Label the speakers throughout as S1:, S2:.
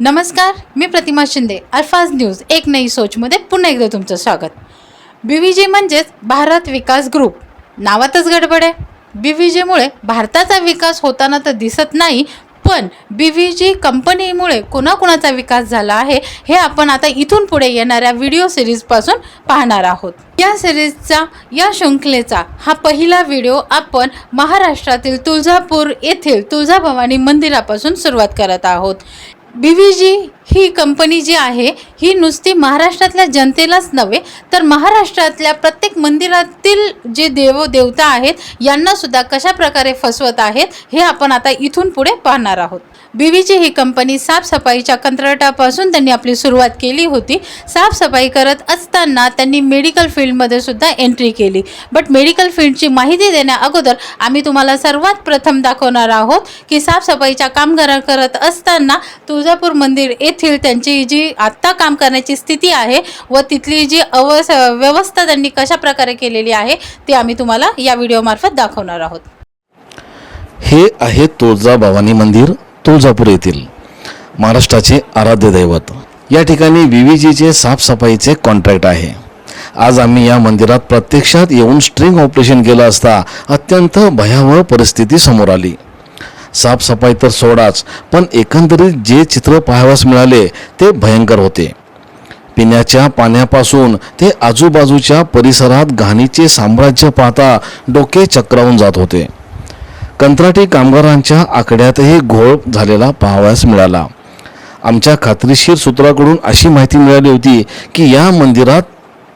S1: नमस्कार मी प्रतिमा शिंदे अल्फाज न्यूज एक नई सोचमध्ये पुन्हा एकदा तुमचं स्वागत. बी व्ही जी म्हणजेच भारत विकास ग्रुप. नावातच गडबड आहे. बी व्ही जीमुळे भारताचा विकास होताना तर दिसत नाही पण बी व्ही जी कंपनीमुळे कोणाकोणाचा विकास झाला आहे हे आपण आता इथून पुढे येणाऱ्या व्हिडिओ सिरीजपासून पाहणार आहोत. या सिरीजचा या शृंखलेचा हा पहिला व्हिडिओ आपण महाराष्ट्रातील तुळजापूर येथील तुळजाभवानी मंदिरापासून सुरुवात करत आहोत. बी व्ही जी ही कंपनी जी आहे ही नुसती महाराष्ट्रातल्या जनतेलाच नव्हे तर महाराष्ट्रातल्या प्रत्येक मंदिरातील जे देव देवता आहेत यांनासुद्धा कशाप्रकारे कशा प्रकारे फसवत आहेत हे आपण आता इथून पुढे पाहणार आहोत. बी ही कंपनी साफसफाईच्या कंत्राटापासून त्यांनी आपली सुरुवात केली होती. साफसफाई करत असताना त्यांनी मेडिकल फील्डमध्ये सुद्धा एंट्री केली. बट मेडिकल फील्डची माहिती देण्या अगोदर आम्ही तुम्हाला सर्वात प्रथम दाखवणार आहोत की साफसफाईच्या कामगार करत असताना तुळजापूर मंदिर येथील त्यांची जी आत्ता काम करण्याची स्थिती आहे व तिथली जी अवस व्यवस्था त्यांनी कशा प्रकारे केलेली आहे ते आम्ही तुम्हाला या व्हिडिओमार्फत दाखवणार आहोत.
S2: हे आहे तुळजा भवानी मंदिर तुळजापूर येथील महाराष्ट्राचे आराध्य दैवत. या ठिकाणी विविजीचे साफसफाईचे कॉन्ट्रॅक्ट आहे. आज आम्ही या मंदिरात प्रत्यक्षात येऊन स्ट्रिंग ऑपरेशन केलं असता अत्यंत भयावह परिस्थिती समोर आली. साफसफाई तर सोडाच पण एकंदरीत जे चित्र पाहावयास मिळाले ते भयंकर होते. पिण्याच्या पाण्यापासून ते आजूबाजूच्या परिसरात घाणीचे साम्राज्य पाहता डोके चक्रावून जात होते. कंत्राटी कामगारांच्या आकड्यातही घोळ झालेला पाहावयास मिळाला. आमच्या खात्रीशीर सूत्राकडून अशी माहिती मिळाली होती की या मंदिरात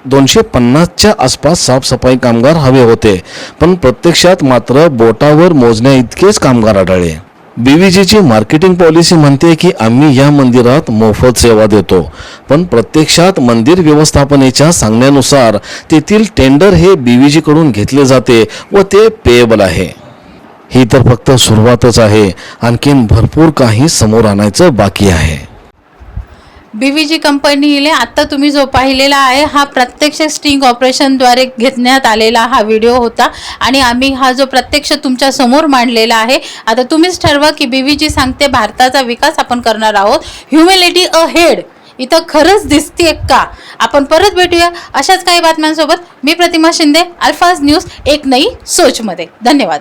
S2: दोनशे पन्नासच्या आसपास साफसफाई कामगार हवे होते पण प्रत्यक्षात मात्र बोटावर मोजण्या इतकेच कामगार आढळले. बीव्हीजीची मार्केटिंग पॉलिसी म्हणते की आम्ही या मंदिरात मोफत सेवा देतो पण प्रत्यक्षात मंदिर व्यवस्थापनेच्या सांगण्यानुसार तेथील टेंडर हे बीव्हीजीकडून घेतले जाते व ते पेएबल आहे. ही तर फक्त सुरुवातच आहे आणखीन भरपूर काही समोर आणायचं बाकी आहे.
S1: बी व्ही जी कंपनीने आत्ता तुम्ही जो पाहिलेला आहे हा प्रत्यक्ष स्टिंग ऑपरेशनद्वारे घेतण्यात आलेला हा व्हिडिओ होता. आणि आम्ही हा जो प्रत्यक्ष तुमच्यासमोर मांडलेला आहे आता तुम्हीच ठरवा की बी व्ही जी सांगते भारताचा विकास आपण करणार आहोत. ह्युमिलिटी अ हेड इथं खरंच दिसते का? आपण परत भेटूया अशाच काही बातम्यांसोबत. मी प्रतिमा शिंदे अल्फाज न्यूज एक नई सोचमध्ये. धन्यवाद.